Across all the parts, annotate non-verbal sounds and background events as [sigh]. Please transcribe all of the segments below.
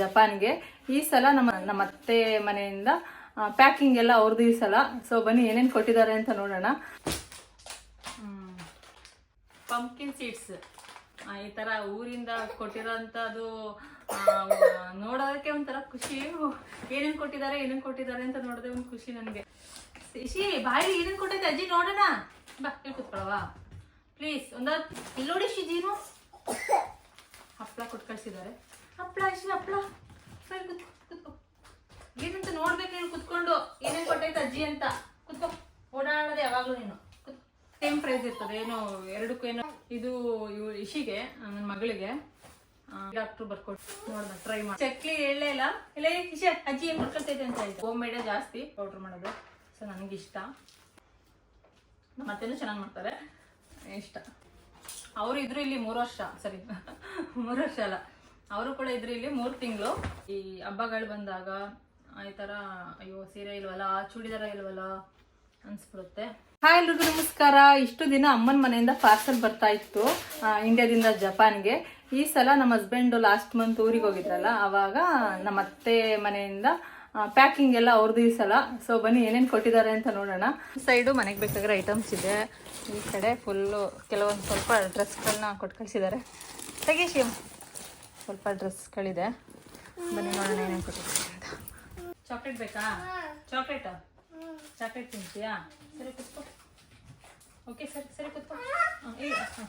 ಜಪಾನ್ಗೆ. ಈ ಸಲ ನಮ್ಮ ನಮ್ಮ ಅತ್ತೆ ಮನೆಯಿಂದ ಪ್ಯಾಕಿಂಗ್ ಎಲ್ಲ ಅವ್ರದ್ದು ಈ ಸಲ. ಸೊ ಬನ್ನಿ, ಏನೇನು ಕೊಟ್ಟಿದ್ದಾರೆ ಅಂತ ನೋಡೋಣ. ಪಂಪ್ಕಿನ್ ಸೀಡ್ಸ್ ಈ ತರ ಊರಿಂದ ಕೊಟ್ಟಿರೋಂಥದ್ದು ನೋಡೋದಕ್ಕೆ ಒಂಥರ ಖುಷಿ. ಏನೇನು ಕೊಟ್ಟಿದ್ದಾರೆ ಏನೇನು ಕೊಟ್ಟಿದ್ದಾರೆ ಅಂತ ನೋಡಿದ್ರೆ ಒಂದು ಖುಷಿ ನನಗೆ. ಇಶಿ ಬಾಯಿ, ಏನೇನು ಕೊಟ್ಟೈತೆ ಅಜ್ಜಿ, ನೋಡೋಣ. ಬಾ ಕೂತ್ಕೊಳ್ಳವಾ ಪ್ಲೀಸ್ ಒಂದ ಇಲ್ಲಿ ನೋಡಿ ಶಿಜೀನು. ಹಪ್ಪಳ ಕೊಟ್ಟು ಕಳ್ಸಿದ್ದಾರೆ. ಹಪ್ಪಳ ಇಷ್ಟ ಹಪ್ಪಳ ಸರಿ ಕುತ್ಕೋ ಕುತ್ಕೋ. ಏನಂತ ನೋಡ್ಬೇಕು ನೀನು ಕುತ್ಕೊಂಡು. ಏನೇನು ಕೊಟ್ಟೈತೆ ಅಜ್ಜಿ ಅಂತ. ಕುತ್ಕೋ. ಓಡಾಡೋದು ಯಾವಾಗಲೂ ನೀನು. ಸೇಮ್ ಪ್ರೈಸ್ ಇರ್ತದೆ. ಏನು ಎರಡಕ್ಕೂ ಏನೋ ಇದು ಇವ್ ಇಶಿಗೆ ನನ್ನ ಮಗಳಿಗೆ. ಡಾಕ್ಟ್ರು ಬರ್ಕೊಟ್ಟು ನೋಡ್ದ ಟ್ರೈ ಮಾಡಿ. ಚಕ್ಲಿ ಹೇಳೇ ಇಲ್ಲ. ಇಲ್ಲ ಇಶೆ ಅಜ್ಜಿ ಏನ್ ಕೊಟ್ಕೊಳ್ತೈತೆ ಅಂತ ಹೇಳಿ ಹೋಮ್ ಮೇಡೇ ಜಾಸ್ತಿ ಪೌಡ್ರ್ ಮಾಡೋದು. ಸೊ ನನಗಿಷ್ಟ. ನಮ್ಮ ಅತ್ತೆನೂ ಚೆನ್ನಾಗಿ ಮಾಡ್ತಾರೆ. ಇಷ್ಟ. ಅವರು ಇದ್ರು ಇಲ್ಲಿ ಮೂರು ವರ್ಷ ಸರಿ. [laughs] ಮೂರು ವರ್ಷ ಅಲ್ಲ. ಅವರು ಕೂಡ ಇದ್ರು ಇಲ್ಲಿ ಮೂರು ತಿಂಗಳು. ಈ ಹಬ್ಬಗಳು ಬಂದಾಗ ಈ ಥರ ಅಯ್ಯೋ, ಸೀರೆ ಇಲ್ವಲ್ಲ, ಚೂಡಿದಾರ ಇಲ್ವಲ್ಲ ಅನ್ಸ್ಬಿಡುತ್ತೆ. ಹಾಯ್ ಎಲ್ರಿಗೂ ನಮಸ್ಕಾರ. ಇಷ್ಟು ದಿನ ಅಮ್ಮನ ಮನೆಯಿಂದ ಪಾರ್ಸಲ್ ಬರ್ತಾ ಇತ್ತು ಇಂಡಿಯಾದಿಂದ ಜಪಾನ್ಗೆ. ಈ ಸಲ ನಮ್ಮ ಹಸ್ಬೆಂಡು ಲಾಸ್ಟ್ ಮಂತ್ ಊರಿಗೆ ಹೋಗಿದ್ರಲ್ಲ, ಅವಾಗ ನಮ್ಮ ಅತ್ತೆ ಮನೆಯಿಂದ ಪ್ಯಾಕಿಂಗ್ ಎಲ್ಲ ಅವ್ರದ್ದು ಈ ಸಲ. ಸೊ ಬನ್ನಿ, ಏನೇನು ಕೊಟ್ಟಿದ್ದಾರೆ ಅಂತ ನೋಡೋಣ. ಸೈಡು ಮನೆಗೆ ಬೇಕಾಗಿರೋ ಐಟಮ್ಸ್ ಇದೆ. ಈ ಕಡೆ ಫುಲ್ಲು ಕೆಲವೊಂದು ಸ್ವಲ್ಪ ಡ್ರೆಸ್ಗಳನ್ನ ಕೊಟ್ಟು ಕಳಿಸಿದ್ದಾರೆ. ತೆಗೀಶಿ ಸ್ವಲ್ಪ ಡ್ರೆಸ್ಗಳಿದೆ ಬನ್ನಿ ನೋಡೋಣ ಏನೇನು ಕೊಟ್ಟಿದ್ದೀನಿ ಅಂತ. ಚಾಕ್ಲೇಟ್ ಬೇಕಾ? ಚಾಕ್ಲೇಟಾ? ಚಾಕ್ಲೇಟ್ ತಿಂತೀಯಾ? ಸರಿ ಕುತ್ಕೋ. ಓಕೆ ಸರಿ ಸರಿ ಕುತ್ಕೋ. ಹಾಂ ಹಾಂ.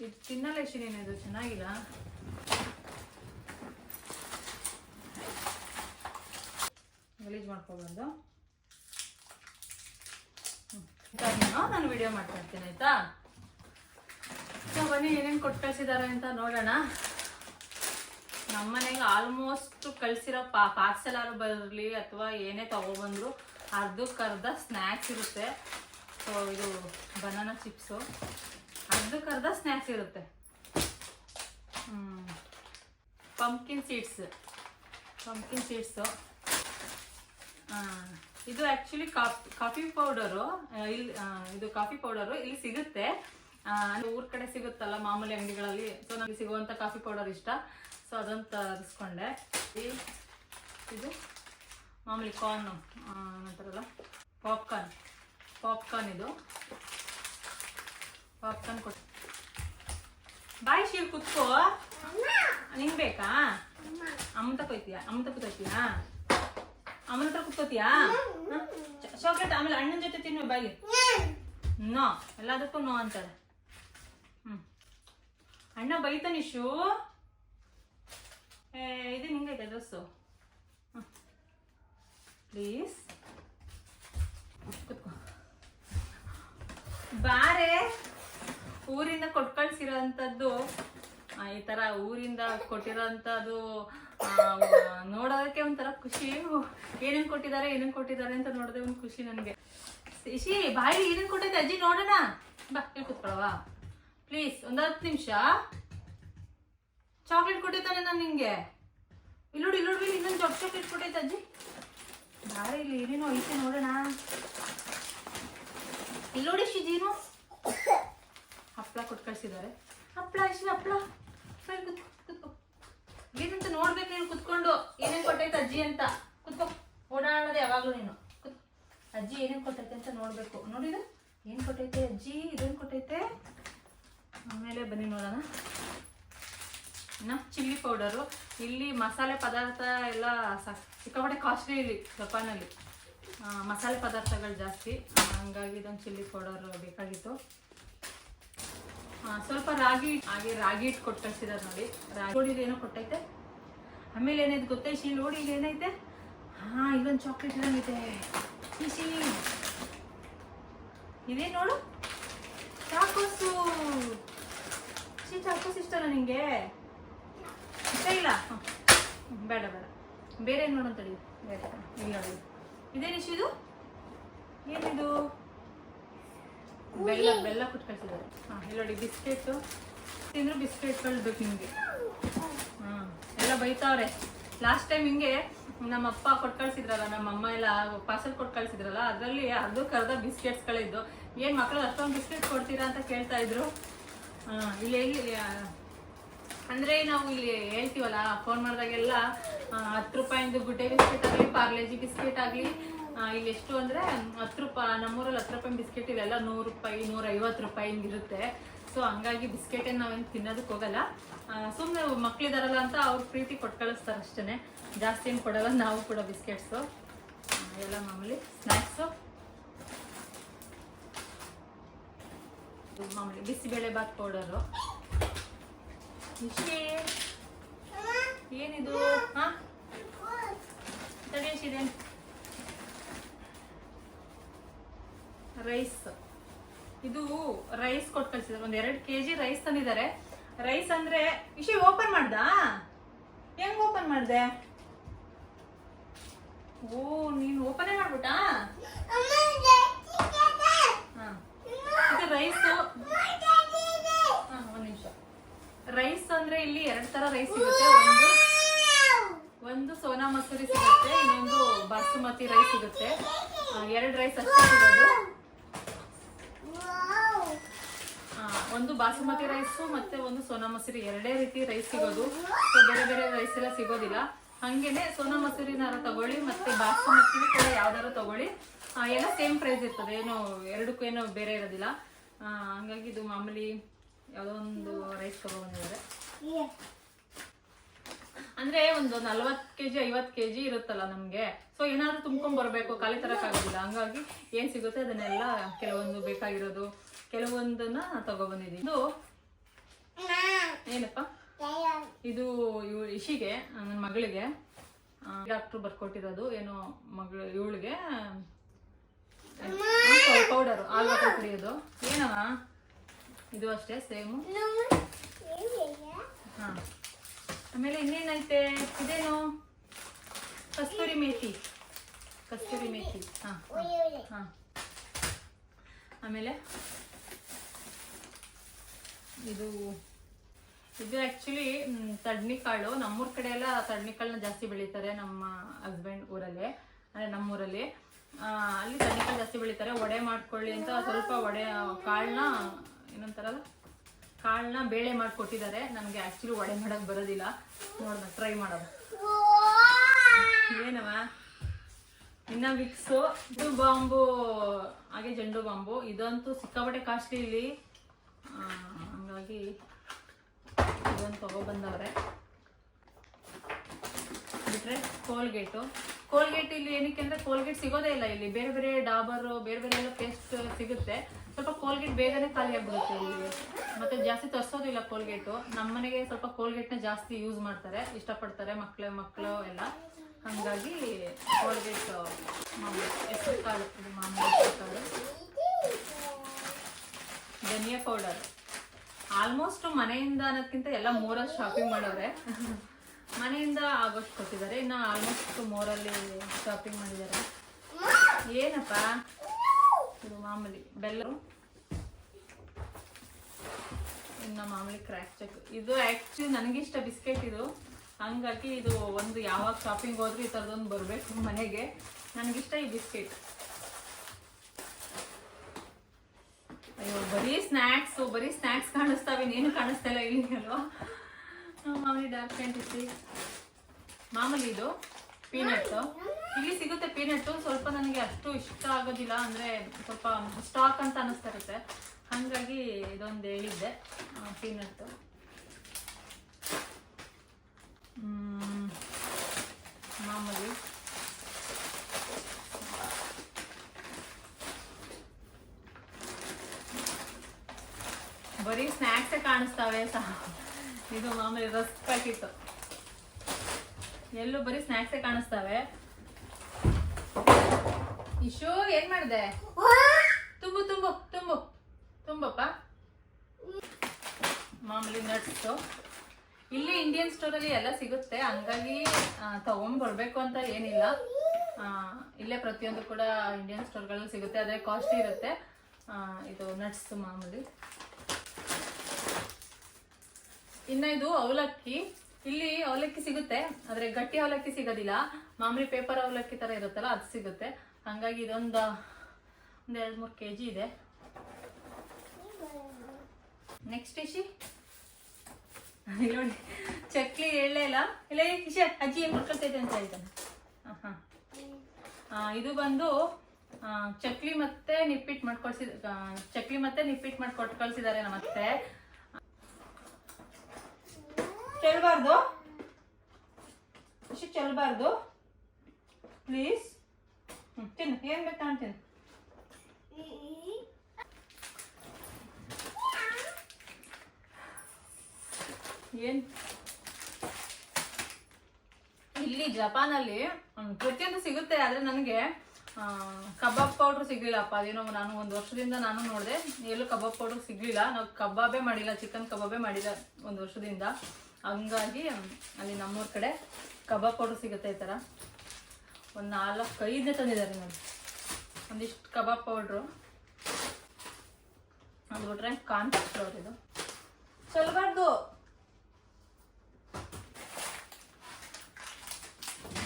ಇದು ತಿನ್ನಲ್ಲ ಇದು ಚೆನ್ನಾಗಿಲ್ಲ. ಗಲೀಜ್ ಮಾಡ್ಕೊಬಾರ್ದು ಹ್ಞೂ ನಾನು ವಿಡಿಯೋ ಮಾಡ್ತಾ ಇರ್ತೀನಿ ಆಯ್ತಾ? ಸೊ, ಬನ್ನಿ, ಏನೇನು ಕೊಟ್ಟು ಅಂತ ನೋಡೋಣ. ನಮ್ಮನೆಗೆ ಆಲ್ಮೋಸ್ಟ್ ಕಳ್ಸಿರೋ ಪಾ ಪಾರ್ಸೆಲ್ ಆರು ಬರಲಿ ಅಥವಾ ಏನೇ ತಗೊಬಂದ್ರು ಅರ್ಧಕ್ಕರ್ಧ ಸ್ನ್ಯಾಕ್ಸ್ ಇರುತ್ತೆ. ಸೊ ಇದು ಬನಾನಾ ಚಿಪ್ಸು ಅರ್ಧಕ್ಕರ್ಧ ಸ್ನ್ಯಾಕ್ಸ್ ಇರುತ್ತೆ. ಪಂಪ್ಕಿನ್ ಸೀಡ್ಸ್ ಪಂಪ್ಕಿನ್ ಸೀಡ್ಸು ಇದು ಆಕ್ಚುಲಿ ಕಾಫಿ ಕಾಫಿ ಪೌಡರು ಇಲ್ಲಿ ಇದು ಕಾಫಿ ಪೌಡರು ಇಲ್ಲಿ ಸಿಗುತ್ತೆ. ಊರ್ ಕಡೆ ಸಿಗುತ್ತಲ್ಲ ಮಾಮೂಲಿ ಅಂಗಡಿಗಳಲ್ಲಿ ಸೊ ನನಗೆ ಸಿಗುವಂತ ಕಾಫಿ ಪೌಡರ್ ಇಷ್ಟ. ಸೊ ಅದನ್ನ ತರಿಸ್ಕೊಂಡೆ. ಇದು ಮಾಮೂಲಿ ಕಾರ್ನು ಅಂತಾರಲ್ಲ ಪಾಪ್ಕಾರ್ನ್ ಪಾಪ್ಕಾರ್ನ್ ಇದು. ಪಾಪ್ಕಾರ್ನ್ ಕೊಟ್ಟು ಬಾಯ್ ಶೀಲ್ ಕುತ್ಕೋ. ನಿಂಗ್ ಬೇಕಾ? ಅಮ್ಮ ತಗೋಯ್ತೀಯಾ ಅಮ್ಮ ತಗೋತೀಯಾ ಅಮ್ಮನ ಹತ್ರ ಕುತ್ಕೋತೀಯಾ? ಚಾಕ್ಲೇಟ್ ಆಮೇಲೆ ಅಣ್ಣನ ಜೊತೆ ತಿನ್ನು ಬಾಯಿ. ನೋ, ಎಲ್ಲದಕ್ಕೂ ನೋ ಅಂತಾರೆ. ಹ್ಮ್. ಅಣ್ಣ ಬೈತಾನೆ ಶೂ ಇದು ನಿಂಗೈತೆ ಡ್ರೆಸ್ಸು? ಪ್ಲೀಸ್. ಬಾರೆ, ಊರಿಂದ ಕೊಟ್ಕಳ್ಸಿರೋ ಅಂಥದ್ದು ಈ ತರ ಊರಿಂದ ಕೊಟ್ಟಿರೋಂಥದ್ದು ನೋಡೋದಕ್ಕೆ ಒಂಥರ ಖುಷಿ. ಏನೇನ್ ಕೊಟ್ಟಿದ್ದಾರೆ ಏನೇನ್ ಕೊಟ್ಟಿದ್ದಾರೆ ಅಂತ ನೋಡಿದ್ರೆ ಒಂದು ಖುಷಿ ನನಗೆ. ಇಶಿ ಬಾಯಿ ಏನೇನ್ ಕೊಟ್ಟೈತೆ ಅಜ್ಜಿ, ನೋಡೋಣ. ಬಾ, ಇಲ್ಲಿ ಕೂತ್ಕೊಳ್ಳವಾ ಪ್ಲೀಸ್ ಒಂದು ಹತ್ತು ನಿಮಿಷ. ಚಾಕ್ಲೇಟ್ ಕೊಟ್ಟಿದ್ದಾನೆ ನಾನು ನಿಂಗೆ. ಇಲ್ಲೋಡು ಇಲ್ಲೋಡಿ ಇನ್ನೊಂದು ಜೊತೆ ಚಾಕ್ಲೇಟ್ ಕೊಟ್ಟೈತೆ ಅಜ್ಜಿ. ಬಾಯಿ, ಇಲ್ಲಿ ಏನೇನೋ ಐತೆ ನೋಡೋಣ. ಇಲ್ಲೋಡಿ ಶಿಜೀನು ಹಪ್ಪಳ ಕೊಟ್ಟು ಕಳ್ಸಿದ್ದಾರೆ. ಹಪ್ಪಳ ಇಶಿ ಹಪ್ಪಳ ಸರಿ, ಕುತ್ಕೋ ಕುತ್ಕೋ. ಏನಂತ ನೋಡ್ಬೇಕು ನೀನು, ಕುತ್ಕೊಂಡು. ಏನೇನು ಕೊಟ್ಟೈತೆ ಅಜ್ಜಿ ಅಂತ. ಕುತ್ಕೋ. ಓಡಾಡೋದು ಯಾವಾಗಲೂ ನೀನು. ಅಜ್ಜಿ ಏನೇನು ಕೊಟ್ಟೈತೆ ಅಂತ ನೋಡಬೇಕು. ನೋಡಿದ ಏನು ಕೊಟ್ಟೈತೆ ಅಜ್ಜಿ? ಇದೇನು ಕೊಟ್ಟೈತೆ? ಆಮೇಲೆ ಬನ್ನಿ ನೋಡೋಣ. ಇನ್ನು ಚಿಲ್ಲಿ ಪೌಡರು. ಇಲ್ಲಿ ಮಸಾಲೆ ಪದಾರ್ಥ ಎಲ್ಲ ಸಿಕ್ಕಾಪಟ್ಟೆ ಕಾಸ್ಟ್ಲಿ ಇಲ್ಲಿ, ಜಪಾನಲ್ಲಿ. ಮಸಾಲೆ ಪದಾರ್ಥಗಳು ಜಾಸ್ತಿ. ಹಂಗಾಗಿ ಇದೊಂದು ಚಿಲ್ಲಿ ಪೌಡರ್ ಬೇಕಾಗಿತ್ತು. ಸ್ವಲ್ಪ ರಾಗಿ, ಹಾಗೆ ರಾಗಿ ಹಿಟ್ಟು ಕೊಟ್ಟು ನೋಡಿ. ರಾಗಿ ನೋಡಿ ಏನೋ ಕೊಟ್ಟೈತೆ. ಆಮೇಲೆ ಏನೈತೆ ಗೊತ್ತೇ? ಶೀ ನೋಡಿ, ಇಲ್ಲಿ ಏನೈತೆ ಹಾ, ಇಲ್ಲೊಂದು ಚಾಕ್ಲೇಟ್ ಏನೈತೆ ಶೀ ಇದೇ ನೋಡು? ಚಾಕೋಸು. ಶಿ ಚಾಕೋಸ್ ಇಷ್ಟಲ್ಲ ನಿಂಗೆ? ಇಷ್ಟ ಇಲ್ಲ? ಬೇಡ ಬೇಡ. ಬೇರೆ ನೋಡೋಣ ತಡಿ ಬೇಡ ಇಲ್ಲಿ ನೋಡಿ. ಇದೇನು ಇಶ್ ಇದು ಏನಿದು? ಬೆಲ್ಲ ಬೆಲ್ಲ ಕೊಟ್ಟು ಕಳ್ಸಿದ್ದಾರೆ ಹಾಂ, ಇಲ್ಲಿ ನೋಡಿ, ಬಿಸ್ಕೆಟು. ತಿಂದ್ರು ಬಿಸ್ಕೆಟ್ಗಳು ಬೇಕು ನಿಮಗೆ. ಎಲ್ಲ ಬೈತಾವ್ರೆ. ಲಾಸ್ಟ್ ಟೈಮ್ ಹಿಂಗೆ ನಮ್ಮಪ್ಪ ಕೊಟ್ಟು ಕಳ್ಸಿದ್ರಲ್ಲ ನಮ್ಮ ಅಮ್ಮ ಎಲ್ಲ ಪಾರ್ಸಲ್ ಕೊಟ್ಟು ಕಳ್ಸಿದ್ರಲ್ಲ ಅದರಲ್ಲಿ ಅದು ಕರೆದ ಬಿಸ್ಕೆಟ್ಸ್ಗಳಿದ್ದು. ಏನು ಮಕ್ಕಳು ಅಷ್ಟೊಂದು ಬಿಸ್ಕೆಟ್ ಕೊಡ್ತೀರಾ ಅಂತ ಕೇಳ್ತಾ ಇದ್ರು. ಹಾಂ, ಇಲ್ಲಿ ಇಲ್ಲಿ ಅಂದರೆ ನಾವು ಇಲ್ಲಿ ಹೇಳ್ತೀವಲ್ಲ ಫೋನ್ ಮಾಡಿದಾಗೆಲ್ಲ ಹತ್ತು ರೂಪಾಯಿಂದು ಗುಡ್ಡೆ ಬಿಸ್ಕೆಟ್ ಆಗಲಿ ಪಾರ್ಲೆಜಿ ಬಿಸ್ಕೆಟ್ ಆಗಲಿ ಇಲ್ಲಿ ಎಷ್ಟು ಅಂದ್ರೆ ಹತ್ತು ರೂಪಾಯಿ ನಮ್ಮೂರಲ್ಲಿ ಹತ್ತು ರೂಪಾಯಿ ಬಿಸ್ಕೆಟ್ ಇವೆಲ್ಲ ನೂರು ರೂಪಾಯಿ ನೂರ ಐವತ್ತು ರೂಪಾಯಿ ಹಿಂಗಿರುತ್ತೆ. ಸೊ ಹಂಗಾಗಿ ಬಿಸ್ಕೆಟ್ ನಾವೇನು ತಿನ್ನೋದಕ್ಕೆ ಹೋಗಲ್ಲ. ಸುಮ್ಮನೆ ಮಕ್ಕಳಿದಾರಲ್ಲ ಅಂತ ಅವ್ರ ಪ್ರೀತಿ ಕೊಟ್ಟು ಕಳಿಸ್ತಾರೆ ಅಷ್ಟೇ ಜಾಸ್ತಿ ಏನು ಕೊಡಲ್ಲ, ನಾವು ಕೂಡ ಬಿಸ್ಕೆಟ್ಸು. ಎಲ್ಲ ಮಾಮೂಲಿ ಸ್ನ್ಯಾಕ್ಸು ಮಾಮೂಲಿ ಬಿಸಿಬೇಳೆ ಬಾತ್ ಪೌಡರು. ಇಷ್ಟೇ ಏನಿದು? ಹಾ ತಡಿಯೇಶಿದೆ ರೈಸ್ ಇದು ರೈಸ್ ಕೊಟ್ಟು ಕಳ್ಸಿದ್ದಾರೆ ಒಂದ್ ಎರಡು ಕೆ ಜಿ ರೈಸ್ ತಂದಿದ್ದಾರೆ. ರೈಸ್ ಅಂದ್ರೆ ವಿಷಯ ಓಪನ್ ಮಾಡ್ದ? ಹೆಂಗ್ ಓಪನ್ ಮಾಡ್ದೆ? ಓ, ನೀನು ಓಪನೇ ಮಾಡ್ಬಿಟ್ಟಾ? ರೈಸ್ ರೈಸು ಒಂದ್ ನಿಮಿಷ. ರೈಸ್ ಅಂದ್ರೆ ಇಲ್ಲಿ ಎರಡ್ ತರ ರೈಸ್ ಸಿಗುತ್ತೆ. ಒಂದು ಒಂದು ಸೋನಾ ಮಸೂರಿ ಸಿಗುತ್ತೆ. ಇನ್ನೊಂದು ಬಾಸುಮತಿ ರೈಸ್ ಸಿಗುತ್ತೆ. ಎರಡ್ ರೈಸ್ ಅಷ್ಟೇ ಸಿಗೋದು ಆ, ಒಂದು ಬಾಸುಮತಿ ರೈಸು ಮತ್ತೆ ಒಂದು ಸೋನಾ ಮಸೂರಿ. ಎರಡೇ ರೀತಿ ರೈಸ್ ಸಿಗೋದು. ಬೇರೆ ಬೇರೆ ರೈಸ್ ಎಲ್ಲ ಸಿಗೋದಿಲ್ಲ. ಹಂಗೇನೆ ಸೋನಾ ಮಸೂರಿನಾರ ತಗೊಳ್ಳಿ, ಮತ್ತೆ ಬಾಸುಮತಿ ಕೂಡ ಯಾವ್ದಾರು ತಗೊಳ್ಳಿ. ಎಲ್ಲ ಸೇಮ್ ಪ್ರೈಸ್ ಇರ್ತದೆ. ಏನು, ಎರಡಕ್ಕೂ ಏನು ಬೇರೆ ಇರೋದಿಲ್ಲ. ಹಂಗಾಗಿ ಇದು ಮಾಮೂಲಿ ಯಾವುದೋ ಒಂದು ರೈಸ್ ತಗೊಬಂದಿದ್ದಾರೆ ಅಂದ್ರೆ ಒಂದು ನಲ್ವತ್ ಕೆಜಿ ಐವತ್ ಕೆಜಿ ಇರುತ್ತಲ್ಲ ನಮ್ಗೆ. ಸೊ ಏನಾದ್ರು ತುಂಬ್ಕೊಂಡ್ ಬರಬೇಕು. ಖಾಲಿ ತರಕ್ ಆಗೋದಿಲ್ಲ ಹಂಗಾಗಿ ಏನ್ ಸಿಗುತ್ತೆ ಅದನ್ನೆಲ್ಲ ಕೆಲವೊಂದು ಬೇಕಾಗಿರೋದು. ಕೆಲವೊಂದನ್ನ ತಗೊಬಂದಿದ್ದೀನಿ. ಇದು ಏನಪ್ಪ? ಇದು ಇವ್ ಇಶಿಗೆ ನನ್ನ ಮಗಳಿಗೆ. ಡಾಕ್ಟ್ರು ಬರ್ಕೊಟ್ಟಿರೋದು, ಏನೋ ಮಗಳು, ಇವಳಿಗೆ. ಪೌಡರ್ ಹಾಲು ಬಟ್ಟೆ ಕುಡಿಯೋದು. ಏನವ ಇದು ಅಷ್ಟೇ ಸೇಮು ಹಾ. ಆಮೇಲೆ ಇನ್ನೇನೈತೆ? ಇದೇನು? ಕಸ್ತೂರಿ ಮೇಥಿ. ಕಸ್ತೂರಿ ಮೇಥಿ. ಹಾಂ. ಹಾ. ಆಮೇಲೆ ಇದು ಇದು ಆಕ್ಚುಲಿ ತಡ್ನಿಕಾಳು ನಮ್ಮೂರ ಕಡೆ ಎಲ್ಲ ತಡ್ನಿಕಾಳನ್ನ ಜಾಸ್ತಿ ಬೆಳೀತಾರೆ ನಮ್ಮ ಹಸ್ಬೆಂಡ್ ಊರಲ್ಲಿ. ಅಂದ್ರೆ ನಮ್ಮೂರಲ್ಲಿ. ಅಲ್ಲಿ ತಡ್ನಿಕಾಳು ಜಾಸ್ತಿ ಬೆಳೀತಾರೆ. ವಡೆ ಮಾಡ್ಕೊಳ್ಳಿ ಅಂತ ಸ್ವಲ್ಪ ವಡೆ ಕಾಳನ್ನ ಏನಂತಾರಲ್ಲ? ಕಾಳನ್ನ ಬೇಳೆ ಮಾಡಿಕೊಟ್ಟಿದ್ದಾರೆ. ನನಗೆ ಆ್ಯಕ್ಚುಲಿ ವಡೆ ಮಾಡಕ್ ಬರೋದಿಲ್ಲ. ನೋಡೋಣ ಟ್ರೈ ಮಾಡೋದು ಏನವ? ಇನ್ನ ವಿಕ್ಸು. ಇದು ಬಾಂಬು, ಹಾಗೆ ಜಂಡು ಬಾಂಬು. ಇದಂತೂ ಸಿಕ್ಕಾಪಟ್ಟೆ ಕಾಸ್ಟ್ಲಿ ಇಲ್ಲಿ. ಹಂಗಾಗಿ ಇದೊಂದು ತಗೊಬಂದವ್ರೆ. ಬಿಟ್ರೆ ಕೋಲ್ಗೇಟು ಕೋಲ್ಗೇಟ್ ಇಲ್ಲಿ ಏನಕ್ಕೆ ಅಂದರೆ ಕೋಲ್ಗೇಟ್ ಸಿಗೋದೇ ಇಲ್ಲ ಇಲ್ಲಿ. ಬೇರೆ ಬೇರೆ ಡಾಬರ್, ಬೇರೆ ಬೇರೆ ಎಲ್ಲ ಪೇಸ್ಟ್ ಸಿಗುತ್ತೆ. ಸ್ವಲ್ಪ ಕೋಲ್ಗೇಟ್ ಬೇಗನೆ ಖಾಲಿ ಆಗ್ಬಿಡುತ್ತೆ ಇಲ್ಲಿ ಮತ್ತೆ ಜಾಸ್ತಿ ತರಿಸೋದಿಲ್ಲ ಕೋಲ್ಗೇಟು ನಮ್ಮ ಮನೆಗೆ ಸ್ವಲ್ಪ ಕೋಲ್ಗೇಟ್ನ ಜಾಸ್ತಿ ಯೂಸ್ ಮಾಡ್ತಾರೆ. ಇಷ್ಟಪಡ್ತಾರೆ ಮಕ್ಕಳು ಮಕ್ಕಳು ಎಲ್ಲ. ಹಾಗಾಗಿ ಕೋಲ್ಗೇಟ್ ಮಾಮೂಲಿ ಕಾಳು ಮಾಮೂಲಿ ಧನಿಯಾ ಪೌಡರ್ ಆಲ್ಮೋಸ್ಟ್ ಮನೆಯಿಂದ ಅನ್ನೋದಕ್ಕಿಂತ ಎಲ್ಲ ಮೋರಲ್ಲಿ ಶಾಪಿಂಗ್ ಮಾಡವ್ರೆ ಮನೆಯಿಂದ ಆಗೋಷ್ಟು ಕೊಟ್ಟಿದ್ದಾರೆ. ಇನ್ನು ಆಲ್ಮೋಸ್ಟ್ ಮೋರಲ್ಲಿ ಶಾಪಿಂಗ್ ಮಾಡಿದ್ದಾರೆ. ಏನಪ್ಪ? ಇದು ಮಾಮೂಲಿ ಬೆಲ್ಲ. ಇನ್ನು ಮಾಮೂಲಿ ಕ್ರ್ಯಾಕ್ ಚೆಕ್ ಇದು ಆ್ಯಕ್ಚುಲಿ ನನಗಿಷ್ಟ ಬಿಸ್ಕೆಟ್ ಇದು. ಹಂಗಾಗಿ ಇದು ಒಂದು ಯಾವಾಗ ಶಾಪಿಂಗ್ ಹೋದ್ರೂ ಈ ಥರದೊಂದು ಬರಬೇಕು ಮನೆಗೆ. ನನಗಿಷ್ಟ ಈ ಬಿಸ್ಕೆಟ್. ಅಯ್ಯೋ ಬರೀ ಸ್ನ್ಯಾಕ್ಸ್ ಬರೀ ಸ್ನ್ಯಾಕ್ಸ್ ಕಾಣಿಸ್ತಾವೆ, ಇನ್ನೇನು ಕಾಣಿಸ್ತಾ ಇಲ್ಲ ಇಲ್ಲಿ ಅಲ್ವಾ? ಮಾಮೂಲಿ ಡಾರ್ಕ್ ಫ್ಯಾಂಟಸಿ ಮಾಮೂಲಿ ಇದು ಪೀನಟ್ ಇಲ್ಲಿ ಸಿಗುತ್ತೆ ಪೀನಟ್ ಸ್ವಲ್ಪ ನನಗೆ ಅಷ್ಟು ಇಷ್ಟ ಆಗೋದಿಲ್ಲ, ಅಂದ್ರೆ ಸ್ವಲ್ಪ ಸ್ಟಾಕ್ ಅಂತ ಅನಿಸ್ತಾ ಇರುತ್ತೆ ಹಾಗಾಗಿ ಇದೊಂದು ಹೇಳಿದ್ದೆ ಪೀನಟ್ ಮಾಮೂಲಿ. ಬರೀ ಸ್ನ್ಯಾಕ್ಸೇ ಕಾಣಿಸ್ತಾವೆ ಸಹ ಇದು ಮಾಮೂಲಿ ರಸ್ ಪ್ಯಾಕೆಟ್ ಎಲ್ಲೂ ಬರೀ ಸ್ನ್ಯಾಕ್ಸೇ ಕಾಣಿಸ್ತಾವೆ. ಇಶು, ಏನ್ ಮಾಡಿದೆ? ತುಂಬು ತುಂಬು ತುಂಬು, ತುಂಬಪ್ಪ. ಮಾಮೂಲಿ ನಟ್ಸು ಇಲ್ಲಿ ಇಂಡಿಯನ್ ಸ್ಟೋರಲ್ಲಿ ಎಲ್ಲ ಸಿಗುತ್ತೆ. ಹಂಗಾಗಿ ತಗೊಂಡ್ ಬರ್ಬೇಕು ಅಂತ ಏನಿಲ್ಲ. ಇಲ್ಲೇ ಪ್ರತಿಯೊಂದು ಕೂಡ ಇಂಡಿಯನ್ ಸ್ಟೋರ್ಗಳಲ್ಲಿ ಸಿಗುತ್ತೆ. ಅದೇ ಕಾಸ್ಟ್ಲಿ ಇರುತ್ತೆ. ಇದು ನಟ್ಸ್ ಮಾಮೂಲಿ. ಇನ್ನ ಇದು ಅವಲಕ್ಕಿ. ಇಲ್ಲಿ ಅವಲಕ್ಕಿ ಸಿಗುತ್ತೆ, ಆದ್ರೆ ಗಟ್ಟಿ ಅವಲಕ್ಕಿ ಸಿಗೋದಿಲ್ಲ. ಮಾಮೂಲಿ ಪೇಪರ್ ಅವಲಕ್ಕಿ ತರ ಇರುತ್ತಲ್ಲ, ಅದು ಸಿಗುತ್ತೆ. ಹಂಗಾಗಿ ಇದೊಂದು, ಒಂದ್ ಎರಡ್ ಮೂರು ಕೆ ಜಿ ಇದೆ. ನೆಕ್ಸ್ಟ್ ಇಶಿ? ನೋಡಿ, ಚಕ್ಲಿ ಹೇಳಲೇ ಇಲ್ಲ. ಇಲ್ಲ ಇಶೆ, ಅಜ್ಜಿ ಏನು ಮುಟ್ಕೊಳ್ತೈತೆ ಅಂತ ಹೇಳ್ತಾನೆ ಹಾಂ ಇದು ಬಂದು ಚಕ್ಲಿ ಮತ್ತೆ ನಿಪ್ಪಿಟ್ಟು ಮಾಡ್ಕೊಳ್ಸಿದ ಚಕ್ಲಿ ಮತ್ತೆ ನಿಪ್ಪಿಟ್ಟು ಮಾಡಿ ಕೊಟ್ಟು ಕಳ್ಸಿದ್ದಾರೆ ನಮ್ಮ ಅತ್ತೆ ಚೆಲ್ಬಾರ್ದು? ಇಷ್ಟು ಚೆಲ್ಬಾರ್ದು. ಪ್ಲೀಸ್ ತಿನ್ ತಿನ್ನು. ಏನು ಬೇಕು ನಾನು ಏನ್? ಇಲ್ಲಿ ಜಪಾನಲ್ಲಿ ಪ್ರತಿಯೊಂದು ಸಿಗುತ್ತೆ, ಆದ್ರೆ ನನಗೆ ಕಬಾಬ್ ಪೌಡರ್ ಸಿಗ್ಲಿಲ್ಲಪ್ಪ. ಅದೇನೋ ನಾನು ಒಂದು ವರ್ಷದಿಂದ ನಾನು ನೋಡಿದೆ, ಎಲ್ಲೂ ಕಬಾಬ್ ಪೌಡರ್ ಸಿಗ್ಲಿಲ್ಲ. ನಾವು ಕಬಾಬೇ ಮಾಡಿಲ್ಲ, ಚಿಕನ್ ಕಬಾಬೇ ಮಾಡಿಲ್ಲ ಒಂದು ವರ್ಷದಿಂದ. ಹಂಗಾಗಿ ಅಲ್ಲಿ ನಮ್ಮೂರ ಕಡೆ ಕಬಾಬ್ ಪೌಡರ್ ಸಿಗುತ್ತೆ ಈ ಥರ ಒಂದು ನಾಲ್ಕು ಐದನೇ ತಂದಿದ್ದಾರೆ ನೋಡಿ. ಒಂದಿಷ್ಟು ಕಬಾಬ್ ಪೌಡ್ರು. ಅದು ಬಿಟ್ರೆ ಕಾನ್ ಪೌಡ್ರ್ ಇದು. ಚಲಬಾರ್ದು.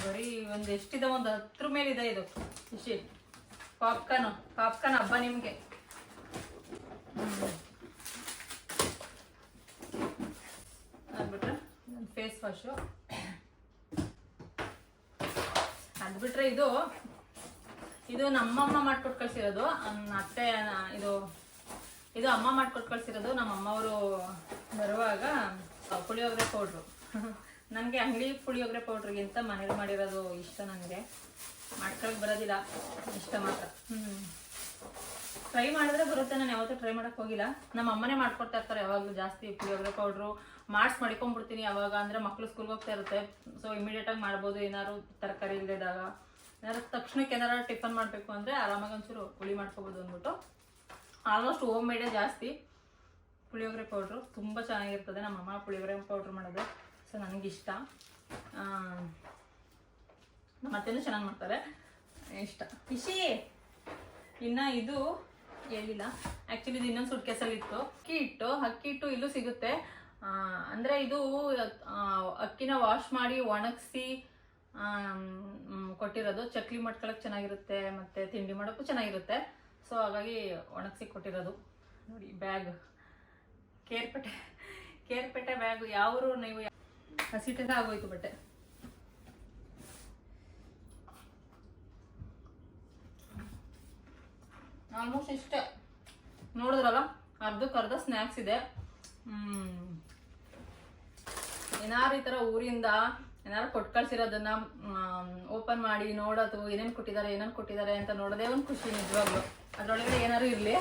ಬರೀ ಒಂದು ಎಷ್ಟಿದೆ ಒಂದು ಹತ್ರ ಮೇಲಿದೆ ಇದು. ಖುಷಿ. ಪಾಪ್ಕಾರ್ನು ಪಾಪ್ಕಾರ್ನ್ ಹಬ್ಬ ನಿಮಗೆ. ಫೇಸ್ ವಾಶು ಅದು ಬಿಟ್ರೆ ಇದು ಇದು ನಮ್ಮಮ್ಮ ಮಾಡ್ಕೊಟ್ ಕಳ್ಸಿರೋದು. ಅತ್ತೆ ಇದು ಇದು ಅಮ್ಮ ಮಾಡ್ಕೊಟ್ ಕಳ್ಸಿರೋದು. ನಮ್ಮ ಅಮ್ಮವರು ಬರುವಾಗ ಪುಳಿಯೋಗರೆ ಪೌಡ್ರು. ನನಗೆ ಅಂಗಡಿ ಪುಳಿಯೋಗರೆ ಪೌಡ್ರಿಗಿಂತ ಮನೇಲಿ ಮಾಡಿರೋದು ಇಷ್ಟ ನನಗೆ ಮಾಡ್ಕೊಳಕ್ ಬರೋದಿಲ್ಲ, ಇಷ್ಟ ಮಾತ್ರ. ಹ್ಞೂ ಟ್ರೈ ಮಾಡಿದ್ರೆ ಬರುತ್ತೆ ನಾನು ಯಾವತ್ತೂ ಟ್ರೈ ಮಾಡಕ್ ಹೋಗಿಲ್ಲ. ನಮ್ಮ ಅಮ್ಮನೇ ಮಾಡ್ಕೊಡ್ತಾ ಇರ್ತಾರೆ ಯಾವಾಗಲೂ ಜಾಸ್ತಿ ಪುಳಿಯೋಗರೆ ಪೌಡ್ರು ಮಾಡ್ಸ್ ಮಾಡ್ಕೊಂಡ್ಬಿಡ್ತೀನಿ ಯಾವಾಗ ಅಂದ್ರೆ ಮಕ್ಳು ಸ್ಕೂಲ್ಗೆ ಹೋಗ್ತಾ ಇರುತ್ತೆ. ಸೊ ಇಮಿಡಿಯೇಟ್ ಆಗಿ ಮಾಡ್ಬೋದು ಏನಾದ್ರು ತರಕಾರಿ ಇಲ್ಲದಾಗ ಏನಾದ್ರು ತಕ್ಷಣಕ್ಕೆ ಏನಾರು ಟಿಫನ್ ಮಾಡಬೇಕು ಅಂದ್ರೆ ಆರಾಮಾಗಿ ಒಂಚೂರು ಹುಳಿ ಮಾಡ್ಕೋಬೋದು ಅಂದ್ಬಿಟ್ಟು. ಆಲ್ಮೋಸ್ಟ್ ಹೋಮ್ ಮೇಡೇ ಜಾಸ್ತಿ. ಪುಳಿಯೋಗರೆ ಪೌಡ್ರು ತುಂಬ ಚೆನ್ನಾಗಿರ್ತದೆ. ನಮ್ಮ ಅಮ್ಮ ಪುಳಿಯೋಗರೆ ಪೌಡ್ರ್ ಮಾಡೋದು. ಸೊ ನನಗಿಷ್ಟ. ಮತ್ತೇನು ಚೆನ್ನಾಗಿ ಮಾಡ್ತಾರೆ. ಇಷ್ಟ. ಇಶಿ ಇನ್ನ ಇದು ಹೇಳಿಲ್ಲ ಆ್ಯಕ್ಚುಲಿ ಇದು ಇನ್ನೊಂದು ಸುಟ್ ಕೇಸಲ್ಲಿ ಇತ್ತು ಅಕ್ಕಿ ಹಿಟ್ಟು ಅಕ್ಕಿ ಹಿಟ್ಟು ಇಲ್ಲೂ ಸಿಗುತ್ತೆ. ಅಂದರೆ ಇದು ಅಕ್ಕಿನ ವಾಶ್ ಮಾಡಿ ಒಣಗಿಸಿ ಕೊಟ್ಟಿರೋದು. ಚಕ್ಲಿ ಮಾಡ್ಕೊಳಕ್ಕೆ ಚೆನ್ನಾಗಿರುತ್ತೆ, ಮತ್ತು ತಿಂಡಿ ಮಾಡೋಕ್ಕೂ ಚೆನ್ನಾಗಿರುತ್ತೆ. ಸೊ ಹಾಗಾಗಿ ಒಣಗಿಸಿ ಕೊಟ್ಟಿರೋದು. ನೋಡಿ ಬ್ಯಾಗ್ ಕೇರ್ಪೇಟೆ ಕೇರ್ಪೇಟೆ ಬ್ಯಾಗ್ ಯಾವರು ನೀವು ಹಸಿಟ್ಟೆ ಆಗೋಯ್ತು ಬಟ್ಟೆ. ಆಲ್ಮೋಸ್ಟ್ ಇಷ್ಟೇ. ನೋಡಿದ್ರಲ್ಲ? ಅರ್ಧಕ್ಕೆ ಅರ್ಧ ಸ್ನ್ಯಾಕ್ಸ್ ಇದೆ. ಏನಾರು ಈ ಥರ ಊರಿಂದ ಏನಾರು ಕೊಟ್ಟು ಕಳ್ಸಿರೋದನ್ನ ಓಪನ್ ಮಾಡಿ ನೋಡೋದು, ಏನೇನು ಕೊಟ್ಟಿದ್ದಾರೆ ಏನೇನು ಕೊಟ್ಟಿದ್ದಾರೆ ಅಂತ ನೋಡೋದೇ ಒಂದು ಖುಷಿ ನಿಜವಾಗ್ಲು. ಅದ್ರೊಳಗಡೆ ಏನಾರು ಇರಲಿ.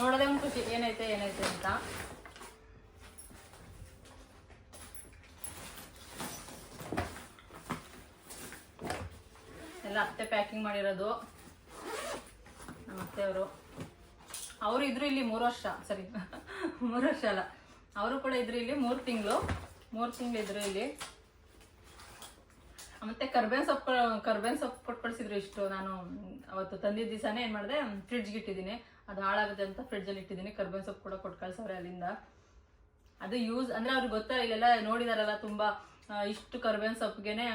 ನೋಡೋದೇ ಒಂದು ಖುಷಿ. ಏನೈತೆ ಏನೈತೆ ಅಂತ. ಎಲ್ಲ ಅತ್ತೆ ಪ್ಯಾಕಿಂಗ್ ಮಾಡಿರೋದು. ಅತ್ತೆಯವರು ಅವರು ಇದ್ರು ಇಲ್ಲಿ ಮೂರು ವರ್ಷ, ಸರಿ. ಮೂರು ವರ್ಷ ಅಲ್ಲ. ಅವರು ಕೂಡ ಇದ್ರು ಇಲ್ಲಿ ಮೂರು ತಿಂಗಳು. ಮೂರು ತಿಂಗಳು ಇದ್ರು ಇಲ್ಲಿ. ಮತ್ತೆ ಕರ್ಬೇವಿನ ಸೊಪ್ಪು ಕರ್ಬೇವಿನ ಸೊಪ್ಪು ಕೊಟ್ಟು ಕಳಿಸಿದ್ರು ಇಷ್ಟು. ನಾನು ಅವತ್ತು ತಂದಿದ್ದ ದಿವಸನೇ ಏನು ಮಾಡಿದೆ ಫ್ರಿಡ್ಜ್ಗೆ ಇಟ್ಟಿದ್ದೀನಿ. ಅದು ಹಾಳಾಗುತ್ತೆ ಅಂತ ಫ್ರಿಡ್ಜಲ್ಲಿ ಇಟ್ಟಿದ್ದೀನಿ. ಕರ್ಬೇವಿನ ಸೊಪ್ಪು ಕೂಡ ಕೊಟ್ಟು ಕಳ್ಸವ್ರೆ ಅಲ್ಲಿಂದ. ಅದು ಯೂಸ್ ಅಂದ್ರೆ ಅವ್ರಿಗೆ ಗೊತ್ತಾ, ಇಲ್ಲೆಲ್ಲ ನೋಡಿದಾರಲ್ಲ ತುಂಬಾ ಇಷ್ಟು ಕರ್ಬೇವಿನ ಸೊಪ್ಪಿಗೆನೆ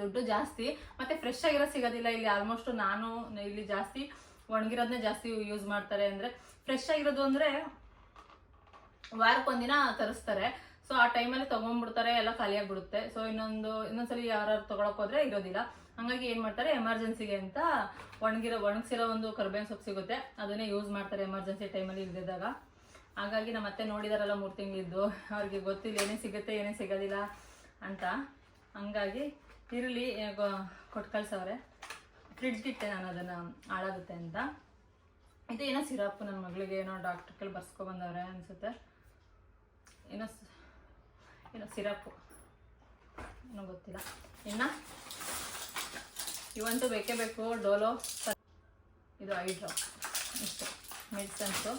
ದುಡ್ಡು ಜಾಸ್ತಿ, ಮತ್ತೆ ಫ್ರೆಶ್ ಆಗಿರೋ ಸಿಗೋದಿಲ್ಲ. ಇಲ್ಲಿ ಆಲ್ಮೋಸ್ಟ್ ನಾನು ಇಲ್ಲಿ ಜಾಸ್ತಿ ಒಣಗಿರೋದನ್ನೇ ಜಾಸ್ತಿ ಯೂಸ್ ಮಾಡ್ತಾರೆ ಅಂದ್ರೆ ಫ್ರೆಶ್ ಆಗಿರೋದು ಅಂದ್ರೆ ವಾರಕ್ಕೊಂದಿನ ತರಿಸ್ತಾರೆ. ಸೊ ಆ ಟೈಮಲ್ಲಿ ತಗೊಂಡ್ಬಿಡ್ತಾರೆ, ಎಲ್ಲ ಖಾಲಿಯಾಗಿ ಬಿಡುತ್ತೆ ಸೊ ಇನ್ನೊಂದು, ಇನ್ನೊಂದ್ಸಲಿ ಯಾರು ತಗೊಳಕ್ ಹೋದ್ರೆ ಇರೋದಿಲ್ಲ. ಹಂಗಾಗಿ ಏನ್ ಮಾಡ್ತಾರೆ ಎಮರ್ಜೆನ್ಸಿಗೆ ಅಂತ ಒಣಗಿರೋ, ಒಣಗಿಸಿರೋ ಒಂದು ಕರ್ಬೇವಿನ ಸೊಪ್ಪು ಸಿಗುತ್ತೆ. ಅದನ್ನೇ ಯೂಸ್ ಮಾಡ್ತಾರೆ ಎಮರ್ಜೆನ್ಸಿ ಟೈಮಲ್ಲಿ ಇಲ್ದಿದ್ದಾಗ. ಹಾಗಾಗಿ ನಮ್ಮ ಮತ್ತೆ ನೋಡಿದಾರಲ್ಲ ಮೂರು ತಿಂಗಳಿದ್ದು. ಅವ್ರಿಗೆ ಗೊತ್ತಿಲ್ಲ, ಏನೇ ಸಿಗುತ್ತೆ, ಏನೇ ಸಿಗೋದಿಲ್ಲ ಅಂತ. ಹಂಗಾಗಿ ಇರಲಿ ಕೊಟ್ಟು ಕಳ್ಸವ್ರೆ. ಫ್ರಿಡ್ಜ್ಗೆ ಇಟ್ಟೆ ನಾನು ಅದನ್ನು ಹಾಳಾಗುತ್ತೆ ಅಂತ. ಇದು ಏನೋ ಸಿರಪ್ ನನ್ನ ಮಗಳಿಗೆ ಏನೋ ಡಾಕ್ಟರ್ ಬರ್ಸ್ಕೊಬಂದವ್ರೆ ಬರ್ಸ್ಕೊ ಬಂದವ್ರೆ ಅನ್ಸುತ್ತೆ. ಏನೋ ಏನೋ ಸಿರಪ್ಪು ಏನೋ ಗೊತ್ತಿಲ್ಲ. ಇನ್ನು? ಇವಂತೂ ಬೇಕೇ ಬೇಕು, ಡೋಲೋ ಇದು ಐ ಇಷ್ಟು. ಮೆಡಿಸನ್ಸು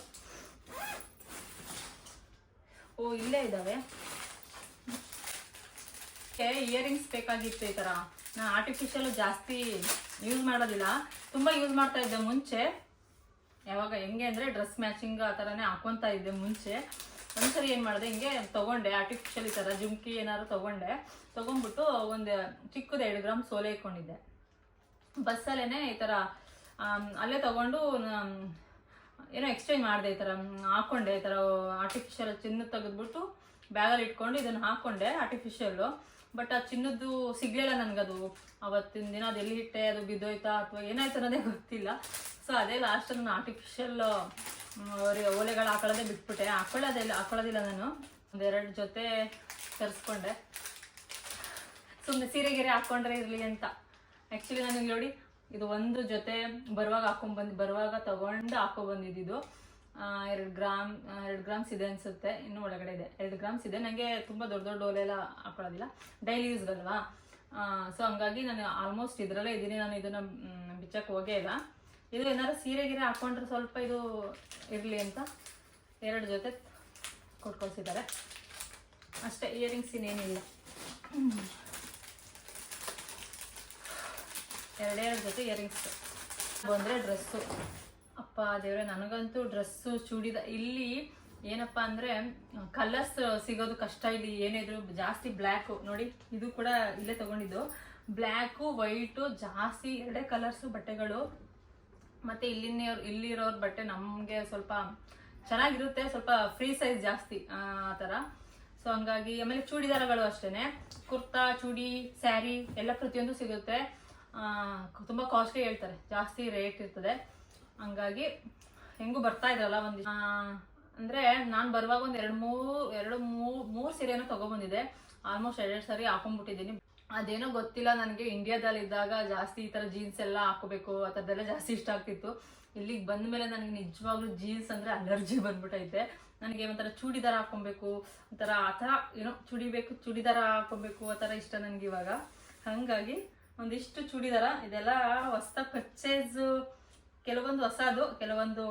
ಓ, ಇಲ್ಲೇ ಇದ್ದಾವೆ. ಇಯರಿಂಗ್ಸ್ ಬೇಕಾಗಿತ್ತು ಈ ಥರ ನಾನು ಆರ್ಟಿಫಿಷಿಯಲ್ ಜಾಸ್ತಿ ಯೂಸ್ ಮಾಡೋದಿಲ್ಲ ತುಂಬ ಯೂಸ್ ಮಾಡ್ತಾ ಇದ್ದೆ ಮುಂಚೆ. ಯಾವಾಗ ಹೆಂಗೆ ಅಂದರೆ ಡ್ರೆಸ್ ಮ್ಯಾಚಿಂಗ್ ಆ ಥರನೇ ಹಾಕ್ಕೊತಾ ಇದ್ದೆ ಮುಂಚೆ. ಒಂದ್ಸರಿ ಏನು ಮಾಡಿದೆ, ಹಿಂಗೆ ತೊಗೊಂಡೆ ಆರ್ಟಿಫಿಷಿಯಲ್ ಈ ಥರ ಜುಮ್ಕಿ ಏನಾದ್ರು ತೊಗೊಂಡೆ. ತೊಗೊಂಡ್ಬಿಟ್ಟು ಒಂದು ಚಿಕ್ಕದು ಎರಡು ಗ್ರಾಮ್ ಸೋಲೆ ಇಟ್ಕೊಂಡಿದ್ದೆ. ಬಸ್ಸಲ್ಲೇ ಈ ಥರ ಅಲ್ಲೇ ತಗೊಂಡು ಏನೋ ಎಕ್ಸ್ಚೇಂಜ್ ಮಾಡಿದೆ ಈ ಥರ ಹಾಕೊಂಡೆ ಈ ಥರ ಆರ್ಟಿಫಿಷಿಯಲ್ ಚಿನ್ನ ತೆಗೆದ್ಬಿಟ್ಟು, ಬ್ಯಾಗಲ್ಲಿ ಇಟ್ಕೊಂಡು ಇದನ್ನು ಹಾಕೊಂಡೆ ಆರ್ಟಿಫಿಷಿಯಲ್ಲು ಬಟ್ ಆ ಚಿನ್ನದ್ದು ಸಿಗ್ಲಿಲ್ಲ ನನಗದು. ಅವತ್ತಿನ ದಿನ ಅದು ಎಲ್ಲಿ ಇಟ್ಟೆ ಅದು ಬಿದ್ದೋಯ್ತಾ ಅಥವಾ ಏನಾಯ್ತು ಅನ್ನೋದೇ ಗೊತ್ತಿಲ್ಲ. ಸೊ ಅದೇ ಲಾಸ್ಟ್ ನಾನು ಆರ್ಟಿಫಿಷಿಯಲ್ ಓಲೆಗಳು ಹಾಕೊಳ್ಳೋದೇ ಬಿಟ್ಬಿಟ್ಟೆ. ಹಾಕೊಳ್ಳೋದಿಲ್ಲ ಹಾಕೊಳ್ಳೋದಿಲ್ಲ ನಾನು. ಒಂದೆರಡು ಜೊತೆ ತರಿಸ್ಕೊಂಡೆ. ಸುಮ್ಮನೆ ಸೀರೆ ಗೀರೆ ಹಾಕೊಂಡ್ರೆ ಇರಲಿ ಅಂತ. ಆ್ಯಕ್ಚುಲಿ ನನಗೆ ನೋಡಿ, ಇದು ಒಂದು ಜೊತೆ ಬರುವಾಗ ಹಾಕೊಂಡ್ಬಂದು ಬರುವಾಗ ತಗೊಂಡು ಹಾಕೊ ಎರಡು ಗ್ರಾಮ್ ಎರಡು ಗ್ರಾಮ್ಸ್ ಇದೆ ಅನ್ಸುತ್ತೆ. ಇನ್ನು ಒಳಗಡೆ ಇದೆ. ಎರಡು ಗ್ರಾಮ್ಸ್ ಇದೆ. ನನಗೆ ತುಂಬ ದೊಡ್ಡ ದೊಡ್ಡ ಡೋಲೆ ಎಲ್ಲ ಹಾಕೊಳ್ಳೋದಿಲ್ಲ ಡೈಲಿ ಯೂಸ್ಗಲ್ವಾ ಸೊ ಹಂಗಾಗಿ ನಾನು ಆಲ್ಮೋಸ್ಟ್ ಇದರಲ್ಲೇ ಇದ್ದೀನಿ. ನಾನು ಇದನ್ನು ಬಿಚ್ಚಕ್ಕೆ ಹೋಗೇ ಇಲ್ಲ. ಇದು ಏನಾದ್ರು ಸೀರೆ ಗಿರೆ ಹಾಕೊಂಡ್ರೆ ಸ್ವಲ್ಪ ಇದು ಇರಲಿ ಅಂತ ಎರಡು ಜೊತೆ ಕೊಟ್ಕೊಳ್ಸಿದ್ದಾರೆ. ಅಷ್ಟೇ ಇಯರಿಂಗ್ಸ್ ಇನ್ನೇನಿಲ್ಲ. ಎರಡೆರಡು ಜೊತೆ ಇಯರಿಂಗ್ಸ್ ಬಂದರೆ ಡ್ರೆಸ್ಸು ಅಪ್ಪ ದೇವ್ರೆ, ನನಗಂತೂ ಡ್ರೆಸ್ಸು ಚೂಡಿದ, ಇಲ್ಲಿ ಏನಪ್ಪ ಅಂದ್ರೆ, ಕಲರ್ಸ್ ಸಿಗೋದು ಕಷ್ಟ ಇಲ್ಲಿ, ಏನಿದ್ರು ಜಾಸ್ತಿ ಬ್ಲ್ಯಾಕು, ನೋಡಿ, ಇದು ಕೂಡ ಇಲ್ಲೇ ತಗೊಂಡಿದ್ದು. ಬ್ಲ್ಯಾಕು, ವೈಟು, ಜಾಸ್ತಿ ಎರಡೇ ಕಲರ್ಸು ಬಟ್ಟೆಗಳು. ಮತ್ತೆ ಇಲ್ಲಿನ ಇಲ್ಲಿರೋರ್ ಬಟ್ಟೆ ನಮಗೆ ಸ್ವಲ್ಪ ಚೆನ್ನಾಗಿರುತ್ತೆ, ಸ್ವಲ್ಪ ಫ್ರೀ ಸೈಜ್ ಜಾಸ್ತಿ, ಆ ಥರ ಸೊ ಹಂಗಾಗಿ ಆಮೇಲೆ ಚೂಡಿದಾರಗಳು ಅಷ್ಟೇನೆ. ಕುರ್ತಾ, ಚೂಡಿ, ಸ್ಯಾರಿ, ಎಲ್ಲ ಪ್ರತಿಯೊಂದು ಸಿಗುತ್ತೆ. ತುಂಬ ಕಾಸ್ಟ್ಲಿ ಹೇಳ್ತಾರೆ. ಜಾಸ್ತಿ ರೇಟ್ ಇರ್ತದೆ. ಹಂಗಾಗಿ ಹೆಂಗೂ ಬರ್ತಾ ಇದ್ರಲ್ಲ ಒಂದು ಅಂದರೆ ನಾನು ಬರುವಾಗ ಒಂದು ಎರಡು ಮೂರು ಎರಡು ಮೂರು ಮೂರು ಸೀರೆನೂ ತಗೊಬಂದಿದೆ ಆಲ್ಮೋಸ್ಟ್ ಎರಡೆರಡು ಸಾರಿ ಹಾಕೊಂಡ್ಬಿಟ್ಟಿದ್ದೀನಿ. ಅದೇನೋ ಗೊತ್ತಿಲ್ಲ ನನಗೆ. ಇಂಡಿಯಾದಲ್ಲಿ ಇದ್ದಾಗ ಜಾಸ್ತಿ ಈ ಥರ ಜೀನ್ಸ್ ಎಲ್ಲ ಹಾಕೋಬೇಕು ಆ ಜಾಸ್ತಿ ಇಷ್ಟ ಆಗ್ತಿತ್ತು. ಇಲ್ಲಿಗೆ ಬಂದ ಮೇಲೆ ನನಗೆ ನಿಜವಾಗ್ಲೂ ಜೀನ್ಸ್ ಅಂದರೆ ಅಲರ್ಜಿ ಬಂದ್ಬಿಟ್ಟೈತೆ ನನಗೆ ಒಂಥರ ಚೂಡಿದಾರ ಹಾಕೊಬೇಕು ಒಂಥರ ಆ ಥರ ಏನೋ ಚೂಡಿಬೇಕು, ಚೂಡಿದಾರ ಹಾಕೊಬೇಕು ಆ ಥರ ಇಷ್ಟ ನನಗೆ ಇವಾಗ. ಹಾಗಾಗಿ ಒಂದಿಷ್ಟು ಚೂಡಿದಾರ, ಇದೆಲ್ಲ ಹೊಸ ಪರ್ಚೇಸ್ ಕೆಲವೊಂದು ಹೊಸದು, ಕೆಲವೊಂದು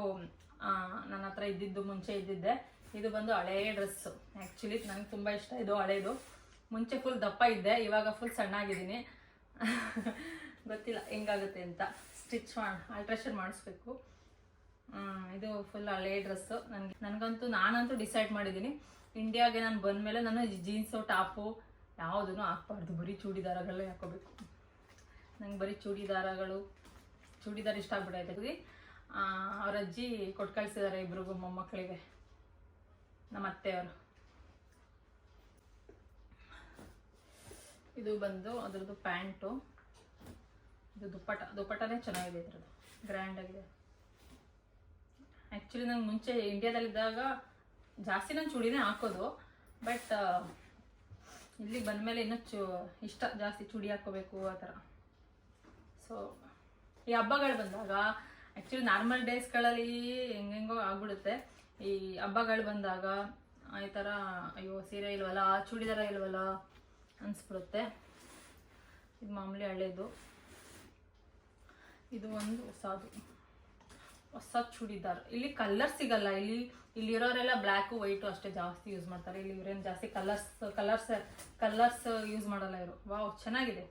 ನನ್ನ ಹತ್ರ ಇದ್ದಿದ್ದು ಮುಂಚೆ ಇದ್ದಿದ್ದೆ. ಇದು ಬಂದು ಹಳೆ ಡ್ರೆಸ್ಸು ಆ್ಯಕ್ಚುಲಿ ನನಗೆ ತುಂಬ ಇಷ್ಟ ಇದು ಹಳೇದು. ಮುಂಚೆ ಫುಲ್ ದಪ್ಪ ಇದ್ದೆ, ಇವಾಗ ಫುಲ್ ಸಣ್ಣಾಗಿದ್ದೀನಿ. [laughs] ಗೊತ್ತಿಲ್ಲ, ಹೆಂಗಾಗುತ್ತೆ ಅಂತ. ಸ್ಟಿಚ್ ಮಾಡಿ ಆಲ್ಟ್ರೇಷನ್ ಮಾಡಿಸ್ಬೇಕು. ಇದು ಫುಲ್ ಹಳೆ ಡ್ರೆಸ್ಸು ನನಗೆ, ನನಗಂತೂ ನಾನಂತೂ ಡಿಸೈಡ್ ಮಾಡಿದ್ದೀನಿ. ಇಂಡಿಯಾಗೆ ನಾನು ಬಂದ ಮೇಲೆ ನಾನು ಜೀನ್ಸು ಟಾಪು ಯಾವುದನ್ನು ಹಾಕ್ಬಾರ್ದು. ಬರೀ ಚೂಡಿದಾರಗಳೇ ಹಾಕೋಬೇಕು ನಂಗೆ ಬರೀ ಚೂಡಿದಾರಗಳು ಚೂಡಿದಾರ ಇಷ್ಟ ಆಗ್ಬಿಟ್ಟೈತೆ ಅವ್ರ ಅಜ್ಜಿ ಕೊಟ್ಟು ಕಳಿಸಿದ್ದಾರೆ ಇಬ್ರಿಗೂ ಮೊಮ್ಮಕ್ಕಳಿಗೆ. ನಮ್ಮ ಅತ್ತೆಯವರು. ಇದು ಬಂದು ಅದ್ರದ್ದು ಪ್ಯಾಂಟು. ಇದು ದುಪ್ಪಟ ದುಪ್ಪಟನೇ ಚೆನ್ನಾಗಿದೆ ಇದ್ರದ್ದು. ಗ್ರ್ಯಾಂಡ್ ಆಗಿದೆ. ಆ್ಯಕ್ಚುಲಿ ನಂಗೆ ಮುಂಚೆ ಇಂಡಿಯಾದಲ್ಲಿದ್ದಾಗ ಜಾಸ್ತಿ ನಾನು ಚೂಡಿನೇ ಹಾಕೋದು. ಬಟ್ ಇಲ್ಲಿಗೆ ಬಂದಮೇಲೆ ಇನ್ನೂ ಚೂ, ಇಷ್ಟ ಜಾಸ್ತಿ ಚೂಡಿ ಹಾಕೋಬೇಕು ಆ ಥರ. ಸೊ ಈ ಹಬ್ಬಗಳು ಬಂದಾಗ ಆ್ಯಕ್ಚುಲಿ ನಾರ್ಮಲ್ ಡೇಸ್ಗಳಲ್ಲಿ ಹೆಂಗೆಂಗೋ ಆಗ್ಬಿಡುತ್ತೆ. ಈ ಹಬ್ಬಗಳು ಬಂದಾಗ ಈ ಥರ ಅಯ್ಯೋ, ಸೀರೆ ಇಲ್ವಲ್ಲ, ಚೂಡಿದಾರ ಇಲ್ವಲ್ಲ ಅನಿಸ್ಬಿಡುತ್ತೆ. ಇದು ಮಾಮೂಲಿ ಹಳೇದು. ಇದು ಒಂದು ಹೊಸದು. ಹೊಸ ಚೂಡಿದಾರ್. ಇಲ್ಲಿ ಕಲರ್ ಸಿಗಲ್ಲ. ಇಲ್ಲಿ, ಇಲ್ಲಿರೋರೆಲ್ಲ ಬ್ಲ್ಯಾಕು ವೈಟು ಅಷ್ಟೇ ಜಾಸ್ತಿ ಯೂಸ್ ಮಾಡ್ತಾರೆ. ಇಲ್ಲಿ ಇವ್ರೇನು ಜಾಸ್ತಿ ಕಲರ್ಸ್ ಕಲರ್ಸ್ ಕಲರ್ಸ್ ಯೂಸ್ ಮಾಡಲ್ಲ ಇವರು. ವಾವ್ ಚೆನ್ನಾಗಿದೆ.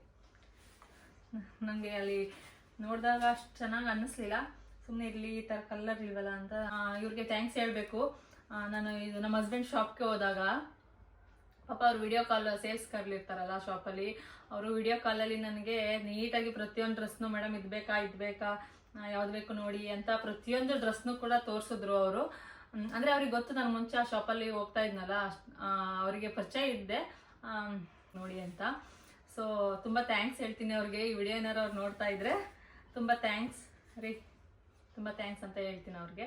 ನನಗೆ ಅಲ್ಲಿ ನೋಡಿದಾಗ ಅಷ್ಟು ಚೆನ್ನಾಗಿ ಅನ್ನಿಸ್ಲಿಲ್ಲ. ಸುಮ್ಮನೆ ಇರಲಿ, ಈ ಥರ ಕಲರ್ ಇಲ್ವಲ್ಲ ಅಂತ ಇವ್ರಿಗೆ ಥ್ಯಾಂಕ್ಸ್ ಹೇಳಬೇಕು. ನಾನು ಇದು ನಮ್ಮ ಹಸ್ಬೆಂಡ್ ಶಾಪ್ಗೆ ಹೋದಾಗ, ಪಾಪ ಅವ್ರು ವಿಡಿಯೋ ಕಾಲ್ ಸೇಲ್ಸ್ ಕರ್ಲಿರ್ತಾರಲ್ಲ ಶಾಪಲ್ಲಿ ಅವರು ವಿಡಿಯೋ ಕಾಲಲ್ಲಿ ನನಗೆ ನೀಟಾಗಿ ಪ್ರತಿಯೊಂದು ಡ್ರೆಸ್ನು ಮೇಡಮ್ ಇದು ಬೇಕಾ ಇದು ಬೇಕಾ? ಯಾವ್ದು ಬೇಕು ನೋಡಿ, ಅಂತ ಪ್ರತಿಯೊಂದು ಡ್ರೆಸ್ನು ಕೂಡ ತೋರಿಸಿದ್ರು ಅವರು. ಅಂದರೆ ಅವ್ರಿಗೆ ಗೊತ್ತು, ನಾನು ಮುಂಚೆ ಆ ಶಾಪಲ್ಲಿ ಹೋಗ್ತಾ ಇದ್ನಲ್ಲ ಅವರಿಗೆ ಪರಿಚಯ ಇದ್ದೆ. ನೋಡಿ ಅಂತ. ಸೊ ತುಂಬ ಥ್ಯಾಂಕ್ಸ್ ಹೇಳ್ತೀನಿ ಅವ್ರಿಗೆ, ಈ ವಿಡಿಯೋ ಏನಾರು ಅವ್ರು ನೋಡ್ತಾ ಇದ್ರೆ. ತುಂಬ ಥ್ಯಾಂಕ್ಸ್ ರೀ. ತುಂಬ ಥ್ಯಾಂಕ್ಸ್ ಅಂತ ಹೇಳ್ತೀನಿ ಅವ್ರಿಗೆ.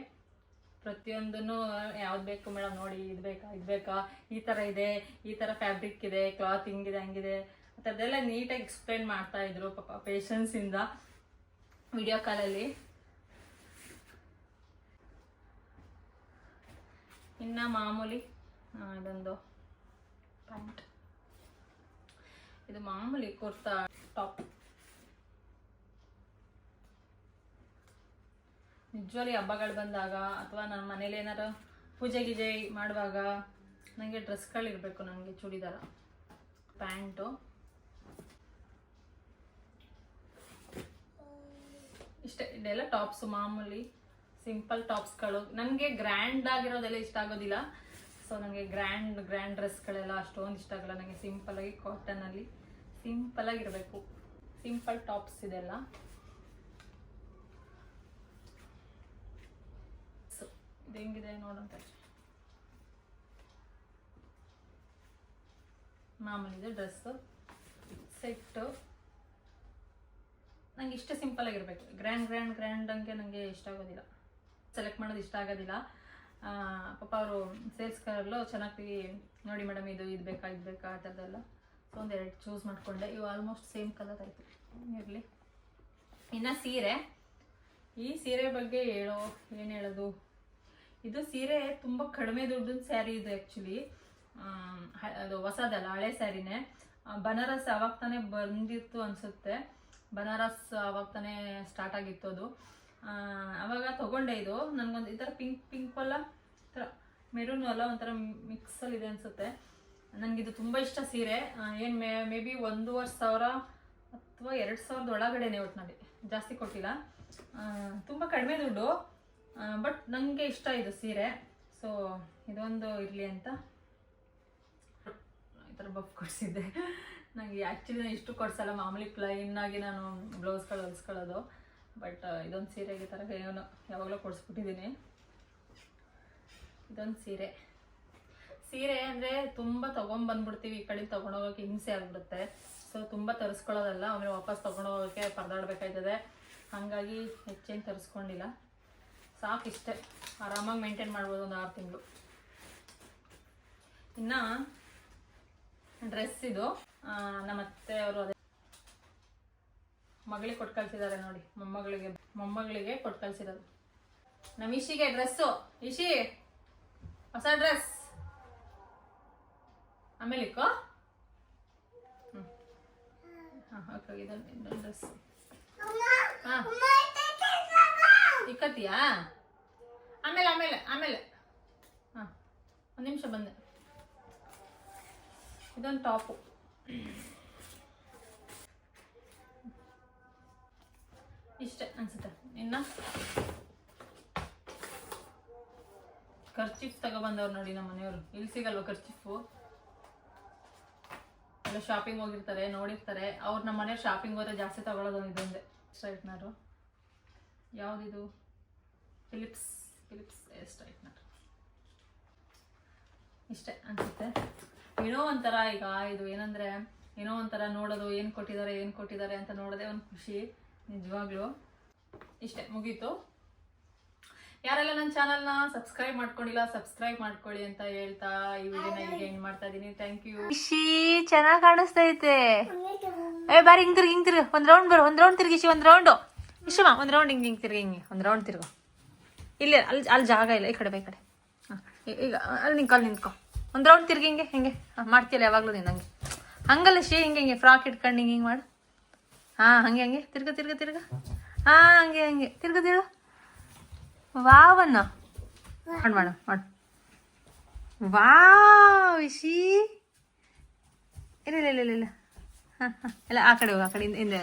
ಪ್ರತಿಯೊಂದನ್ನು, ಯಾವ್ದು ಬೇಕು ಮೇಡಮ್ ನೋಡಿ, ಇದು ಬೇಕಾ ಇದು ಬೇಕಾ, ಈ ಥರ ಇದೆ, ಈ ಥರ ಫ್ಯಾಬ್ರಿಕ್ ಇದೆ ಕ್ಲಾತ್ ಹಿಂಗಿದೆ, ಹಂಗಿದೆ. ಆ ನೀಟಾಗಿ ಎಕ್ಸ್ಪ್ಲೈನ್ ಮಾಡ್ತಾ ಇದ್ರು ಪಾಪ ಪೇಷನ್ಸಿಂದ ವಿಡಿಯೋ ಕಾಲಲ್ಲಿ ಇನ್ನು ಮಾಮೂಲಿ ಇದೊಂದು ಪ್ಯಾಂಟ್ ಇದು ಮಾಮೂಲಿ ಕುರ್ತಾ ಟಾಪ್ ನಿಜವಾಗ್ಲಿ ಹಬ್ಬಗಳು ಬಂದಾಗ ಅಥವಾ ನನ್ನ ಮನೇಲಿ ಏನಾರು ಪೂಜೆ ಗೀಜೆ ಮಾಡುವಾಗ ನನಗೆ ಡ್ರೆಸ್ಗಳಿರಬೇಕು ನನಗೆ ಚೂಡಿದಾರ, ಪ್ಯಾಂಟು. ಇಷ್ಟೇ, ಇದೆಲ್ಲ ಟಾಪ್ಸ್ ಮಾಮೂಲಿ ಸಿಂಪಲ್ ಟಾಪ್ಸ್ಗಳು. ನನಗೆ ಗ್ರ್ಯಾಂಡ್ ಆಗಿರೋದೆಲ್ಲ ಇಷ್ಟ ಆಗೋದಿಲ್ಲ. ಸೊ ನನಗೆ ಗ್ರ್ಯಾಂಡ್ ಗ್ರ್ಯಾಂಡ್ ಡ್ರೆಸ್ಗಳೆಲ್ಲ ಅಷ್ಟೊಂದು ಇಷ್ಟ ಆಗಲ್ಲ. ನನಗೆ ಸಿಂಪಲಾಗಿ ಕಾಟನಲ್ಲಿ ಸಿಂಪಲಾಗಿರಬೇಕು ಸಿಂಪಲ್ ಟಾಪ್ಸ್ ಇದೆಲ್ಲ. ಇದು ಹೆಂಗಿದೆ ನೋಡೋಣ ಮಾಮೂಲಿ ಇದು ಡ್ರೆಸ್ಸು ಸೆಟ್ಟು ನಂಗೆ ಇಷ್ಟ ಸಿಂಪಲ್ ಆಗಿರ್ಬೇಕು. ಗ್ರ್ಯಾಂಡ್ ಗ್ರ್ಯಾಂಡ್ ಗ್ರ್ಯಾಂಡ್ ಹಂಗೆ ನನಗೆ ಇಷ್ಟ ಆಗೋದಿಲ್ಲ. ಸೆಲೆಕ್ಟ್ ಮಾಡೋದು ಇಷ್ಟ ಆಗೋದಿಲ್ಲ. ಪಾಪ ಅವರು ಸೇಲ್ಸ್ ಕರಲ್ಲೂ ಚೆನ್ನಾಗಿ ನೋಡಿ ಮೇಡಮ್ ಇದು ಇದು ಬೇಕಾ ಇದು ಬೇಕಾ, ಆ ಥರದ್ದೆಲ್ಲ. ಸೊ ಒಂದೆರಡು ಚೂಸ್ ಮಾಡಿಕೊಂಡೆ. ಇವು ಆಲ್ಮೋಸ್ಟ್ ಸೇಮ್ ಕಲರ್ ಆಯಿತು. ಇರಲಿ. ಇನ್ನು ಸೀರೆ. ಈ ಸೀರೆ ಬಗ್ಗೆ ಹೇಳೋ, ಏನು ಹೇಳೋದು? ಇದು ಸೀರೆ ತುಂಬ ಕಡಿಮೆ ದುಡ್ಡಿನ ಸ್ಯಾರಿ ಇದು ಆ್ಯಕ್ಚುಲಿ ಅದು ಹೊಸದಲ್ಲ, ಹಳೆ ಸ್ಯಾರಿನೇ. ಬನಾರಸ್ ಅವಾಗ ತಾನೇ ಬಂದಿತ್ತು ಅನಿಸುತ್ತೆ. ಬನಾರಸ್ ಅವಾಗ ತಾನೇ ಸ್ಟಾರ್ಟ್ ಆಗಿತ್ತು ಅದು. ಅವಾಗ ತಗೊಂಡೆ ಇದು. ನನಗೊಂದು ಈ ಥರ ಪಿಂಕ್ ಪಿಂಕ್ ಅಲ್ಲ? ಈ ಮೆರೂನ್ ಅಲ್ಲ? ಒಂಥರ ಮಿಕ್ಸಲ್ಲಿ ಇದೆ ಅನಿಸುತ್ತೆ. ನನಗಿದು ತುಂಬ ಇಷ್ಟ ಸೀರೆ. ಏನು ಮೇ ಮೇ ಬಿ ಒಂದೂವರೆ ಸಾವಿರ ಅಥವಾ ಎರಡು ಸಾವಿರದ ಒಳಗಡೆನೆ ಒಟ್ಟಿನಲ್ಲಿ ಜಾಸ್ತಿ ಕೊಟ್ಟಿಲ್ಲ. ತುಂಬ ಕಡಿಮೆ ದುಡ್ಡು. ಬಟ್ ನನಗೆ ಇಷ್ಟ ಇದು ಸೀರೆ. ಸೊ ಇದೊಂದು ಇರಲಿ ಅಂತ. ಈ ಥರ ಬಫ್ ಕೊಡಿಸಿದ್ದೆ. ನನಗೆ ಆ್ಯಕ್ಚುಲಿ ನಾನು ಇಷ್ಟು ಕೊಡ್ಸಲ್ಲ, ಮಾಮೂಲಿ ಪ್ಲೈನಾಗಿ ನಾನು ಬ್ಲೌಸ್ಗಳು ಹೊಲಿಸ್ಕೊಳ್ಳೋದು ಬಟ್ ಇದೊಂದು ಸೀರೆಗೆ ಈ ಥರ ಏನೋ, ಯಾವಾಗಲೂ ಕೊಡಿಸ್ಬಿಟ್ಟಿದ್ದೀನಿ ಇದೊಂದು ಸೀರೆ. ಸೀರೆ ಅಂದರೆ ತುಂಬ ತೊಗೊಂಬಂದ್ಬಿಡ್ತೀವಿ, ಈ ಕಡೆ ತೊಗೊಂಡೋಗೋಕೆ ಹಿಂಸೆ ಆಗಿಬಿಡುತ್ತೆ. ಸೊ ತುಂಬ ತರಿಸ್ಕೊಳ್ಳೋದಲ್ಲ, ಆಮೇಲೆ ವಾಪಸ್ ತೊಗೊಂಡೋಗೋಕ್ಕೆ ಪರದಾಡ್ಬೇಕಾಯ್ತದೆ. ಹಾಗಾಗಿ ಹೆಚ್ಚೇನು ತರಿಸ್ಕೊಂಡಿಲ್ಲ. ಸಾಕು ಇಷ್ಟೇ ಆರಾಮಾಗಿ ಮೇಂಟೈನ್ ಮಾಡ್ಬೋದು ಒಂದು ಆರು ತಿಂಗಳು. ಇನ್ನು ಡ್ರೆಸ್ ಇದು ನಮ್ಮ ಅತ್ತೆ ಅವರು ಅದೇ ಮಗಳಿಗೆ ಕೊಟ್ಟು ಕಳ್ಸಿದ್ದಾರೆ ನೋಡಿ, ಮೊಮ್ಮಗಳಿಗೆ ಮೊಮ್ಮಗಳಿಗೆ ಕೊಟ್ಟು ಕಳ್ಸಿರೋದು. ನಮ್ಮ ಇಶಿಗೆ ಡ್ರೆಸ್ಸು ಇಶಿ ಹೊಸ ಡ್ರೆಸ್ ಆಮೇಲೆ ಇಕ್ಕೋ. ಹಾಂ ಓಕೆ ಡ್ರೆಸ್ ಹಾಂ. ಇಕ್ಕತ್ತೀಯಾ ಆಮೇಲೆ ಆಮೇಲೆ ಆಮೇಲೆ. ಹಾಂ, ಒಂದು ನಿಮಿಷ ಬಂದೆ. ಇದೊಂದು ಟಾಪು. ಇಷ್ಟೇ ಅನ್ಸುತ್ತೆ. ಇನ್ನು? ಖರ್ಚಿಫ್ ತಗೊಬಂದವ್ರು ನೋಡಿ ನಮ್ಮ ಮನೆಯವರು. ಇಲ್ಲಿ ಸಿಗಲ್ವ ಖರ್ಚಿಫು ಎಲ್ಲ ಶಾಪಿಂಗ್ ಹೋಗಿರ್ತಾರೆ, ನೋಡಿರ್ತಾರೆ. ಅವ್ರು ನಮ್ಮ ಮನೆಯವ್ರು ಶಾಪಿಂಗ್ ಹೋದ್ರೆ ಜಾಸ್ತಿ ತಗೊಳ್ಳೋದು ಇದೊಂದೇ. ಸ್ಟ್ರೈಟ್ನರು ಯಾವುದಿದು? ಫಿಲಿಪ್ಸ್ ಫಿಲಿಪ್ಸ್ ಸ್ಟ್ರೈಟ್ನರ್ ಇಷ್ಟೇ ಅನಿಸುತ್ತೆ. ಏನೋ ಒಂಥರ ಈಗ ಇದು ಏನಂದರೆ ಏನೋ ಒಂಥರ ನೋಡೋದು ಏನು ಕೊಟ್ಟಿದ್ದಾರೆ ಏನು ಕೊಟ್ಟಿದ್ದಾರೆ ಅಂತ ನೋಡೋದೇ ಒಂದು ಖುಷಿ ನಿಜವಾಗ್ಲೂ. ಇಷ್ಟೇ ಮುಗೀತು. ಯಾರೆಲ್ಲ ನನ್ನ ಚಾನಲ್ನ ಸಬ್ಸ್ಕ್ರೈಬ್ ಮಾಡ್ಕೊಂಡಿಲ್ಲ ಸಬ್ಸ್ಕ್ರೈಬ್ ಮಾಡ್ಕೊಳ್ಳಿ ಅಂತ ಹೇಳ್ತಾ ಈ ವಿಡಿಯೋನ ಈಗ ಎಂಡ್ ಮಾಡ್ತಾ ಇದ್ದೀನಿ ಥ್ಯಾಂಕ್ ಯು ಖುಷಿ ಚೆನ್ನಾಗಿ ಕಾಣಿಸ್ತೈತೆ. ಏ ಬಾರಿ ಹಿಂಗ್ ತಿರ್ಗಿ ಹಿಂಗ್ ತಿರ್ಗಿ. ಒಂದ್ ರೌಂಡ್ ಬರು ಒಂದು ರೌಂಡ್ ತಿರುಗಿಸಿ ಒಂದು ರೌಂಡು ಇಷ್ಟಮ್ಮ ಒಂದು ರೌಂಡ್ ಹಿಂಗೆ ಹಿಂಗೆ ತಿರ್ಗಿ, ಹಿಂಗೆ. ಒಂದು ರೌಂಡ್ ತಿರ್ಗೋ. ಇಲ್ಲಿ ಅಲ್ಲಿ ಅಲ್ಲಿ ಜಾಗ ಇಲ್ಲ, ಈ ಕಡೆ, ಬೈ ಕಡೆ. ಹಾಂ ಈಗ ಅಲ್ಲಿ ನಿಂತ್ಕೊ ಅಲ್ಲಿ ನಿಂತ್ಕೊ. ಒಂದು ರೌಂಡ್ ತಿರ್ಗಿ ಹಿಂಗೆ ಹಿಂಗೆ. ಹಾಂ ಮಾಡ್ತಿಲ್ಲ ಯಾವಾಗಲೂ ನೀನು ಹಂಗೆ. ಹಂಗಲ್ಲ ಶಿ, ಹಿಂಗೆ ಹಿಂಗೆ ಫ್ರಾಕ್ ಇಟ್ಕೊಂಡು ಹಿಂಗೆ ಹಿಂಗೆ ಮಾಡು. ಹಾಂ, ಹಂಗೆ ಹಂಗೆ. ತಿರ್ಗ ತಿರ್ಗ ತಿರ್ಗ. ಹಾಂ, ಹಂಗೆ ಹಂಗೆ. ತಿರ್ಗ ತಿರ್ಗ. ವಾವನ್ನ ಮಾಡು ಮಾಡು ಮಾಡು. ವಾವ್, ಇಶಿ. ಇಲ್ಲ ಇಲ್ಲ ಇಲ್ಲ ಇಲ್ಲ ಹಾಂ ಹಾಂ. ಇಲ್ಲ ಆ ಕಡೆ ಹೋಗು, ಆ ಕಡೆ ಹಿಂದೆ ಹಿಂದೆ.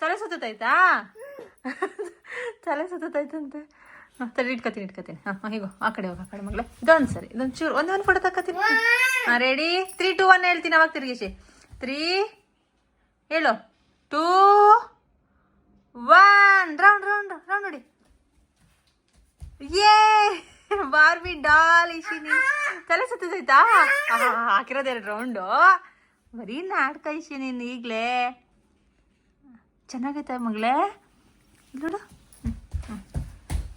ತಲೆ ಸುತ್ತಾಯ್ತಾ ತಲೆ ಸುತ್ತಾಯ್ತಂತೆ ಹಾಂ ತಲೆ ಇಟ್ಕೊತೀನಿ ಇಟ್ಕೊತೀನಿ. ಹಾಂ ಹೀಗೋ ಆ ಕಡೆ ಹೋಗಿ, ಆ ಕಡೆ ಮಗಳೇ. ಇದೊಂದು ಸರಿ, ಇದೊಂದು ಚೂರು, ಒಂದು ಒಂದು ಫೋಟೋ ತಕ್ಕೊತೀನಿ. ಹಾಂ ರೆಡಿ ತ್ರೀ ಟು ಒನ್ ಹೇಳ್ತೀನಿ ಅವಾಗ ತಿರುಗಿಸಿ ತ್ರೀ ಹೇಳು. Two one round round round ನೋಡಿ. ಏ ಬಾರ್ಬಿ ಡಾಲ್ ಇಶಿನಿ ತಲೆ ಸುತ್ತದೈತಾ ಹಾಕಿರೋದು ರೌಂಡು ಬರೀ ನಾಟಕ ಇಶಿ ನೀನು ಈಗಲೇ. ಚೆನ್ನಾಗೈತೆ ಮಗಳೇ. ನೋಡು.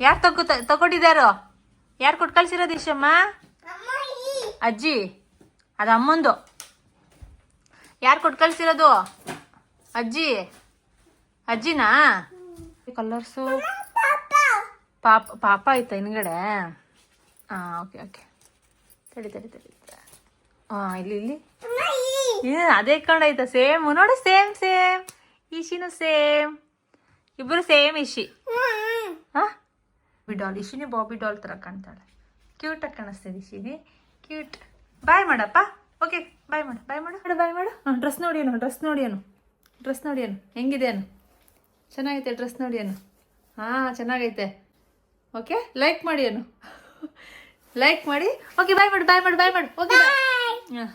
ಯಾರು ತಗೋ ತಗೊಂಡಿದ್ದಾರೋ? ಯಾರು ಕೊಟ್ಟು ಕಳ್ಸಿರೋದು ಇಶಮ್ಮ ಅಜ್ಜಿ. ಅದು ಅಮ್ಮಂದು. ಯಾರು ಕೊಟ್ಟು ಕಳ್ಸಿರೋದು? ಅಜ್ಜಿ. ಅಜ್ಜಿನಾ? ಕಲರ್ಸು ಪಾಪ ಪಾಪ ಆಯ್ತಾ ಹಿಂದ್ಗಡೆ? ಹಾಂ ಓಕೆ ಓಕೆ ತಡಿ ತಡಿ ತಡಿ. ಹಾಂ ಇಲ್ಲಿ ಇಲ್ಲಿ. ಅದೇ ಆಯ್ತಾ ಸೇಮ್ ನೋಡು ಸೇಮ್ ಸೇಮ್ ಇಶಿನು ಸೇಮ್ ಇಬ್ಬರು ಸೇಮ್ ಇಶಿ ಹಾಂ? ಬಾಬಿ ಡಾಲ್ ಇಶಿನಿ ಬಾಬಿ ಡಾಲ್ ಥರ ಕಾಣ್ತಾಳೆ. ಕ್ಯೂಟಾಗಿ ಕಾಣಿಸ್ತಿದೆ ಇಶಿನಿ ಕ್ಯೂಟ್ ಬಾಯ್ ಮಾಡಪ್ಪ. ಓಕೆ ಬಾಯ್ ಮಾಡು. ಬಾಯ್ ಮಾಡು. ಮಾಡು ಬಾಯ್ ಮಾಡು. ಹಾಂ ಡ್ರೆಸ್ ನೋಡಿ ಏನು ಡ್ರೆಸ್ ನೋಡಿ ಏನು ಡ್ರೆಸ್ ನೋಡಿ ಏನು ಹೆಂಗಿದೆ ಏನು ಚೆನ್ನಾಗೈತೆ ಡ್ರೆಸ್ ನೋಡಿ ಏನು ಹಾಂ ಚೆನ್ನಾಗೈತೆ. ಓಕೆ ಲೈಕ್ ಮಾಡಿ ಏನು ಲೈಕ್ [laughs] ಮಾಡಿ. ಓಕೆ ಬಾಯ್ ಮಾಡು ಬಾಯ್ ಮಾಡು ಬಾಯ್ ಮಾಡು. Okay bye